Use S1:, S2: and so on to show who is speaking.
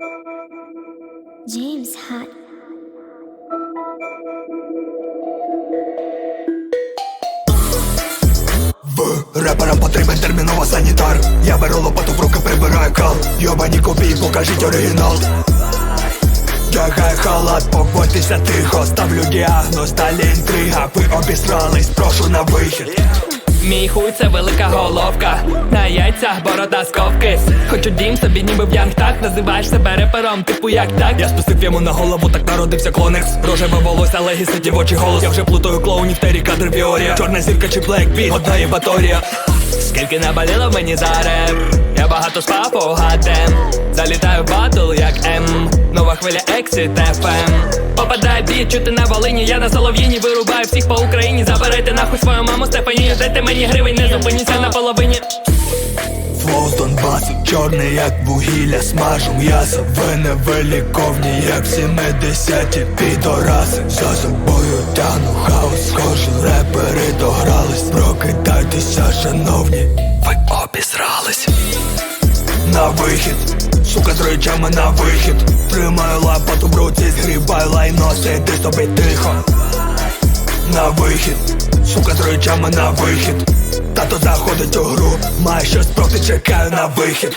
S1: James Hot.
S2: В реперам потрібен терміново санітар. Я беру лопату в руки, прибираю кал. Йобані копії, покажіть оригінал. Тягай халат, поводьтеся тихо. Ставлю діагноз, далі інтрига Ви обісрались, прошу на вихід
S3: Мій хуй це велика головка. На яйцях борода сковкис Хочу дім собі ніби в янгтах. Називаєш себе репером, типу як так?
S2: Я спустив йому на голову, так народився клонекс Рожеве волосся, легі сидів очі голос. Я вже плутаю клоунів, тері кадр Віорія. Чорна зірка чи Блекбі, одна єбаторія
S3: Скільки наболіло мені за реп? Я багато спав по гадем хвиля FM Попадає біт, чути на Волині Я на Солов'їні вирубаю всіх по Україні. Забирайте нахуй свою маму Стефанію Дайте мені гривень, не зупиніться на половині.
S2: Флоу з Донбасу, чорний як вугілля, смажу м'ясо. Ви невиліковні, як в 70-ті підораси. За собою тяну хаос, схожу, репери догрались. Прокидайтеся, шановні, ви обісрались На вихід, сука з речами на вихід Тримаю лопату в руці, згрібаю лайно, сиди собі тихо на вихід, сука з речами на вихід. Тато заходить у гру, має щось проти, чекаю на вихід.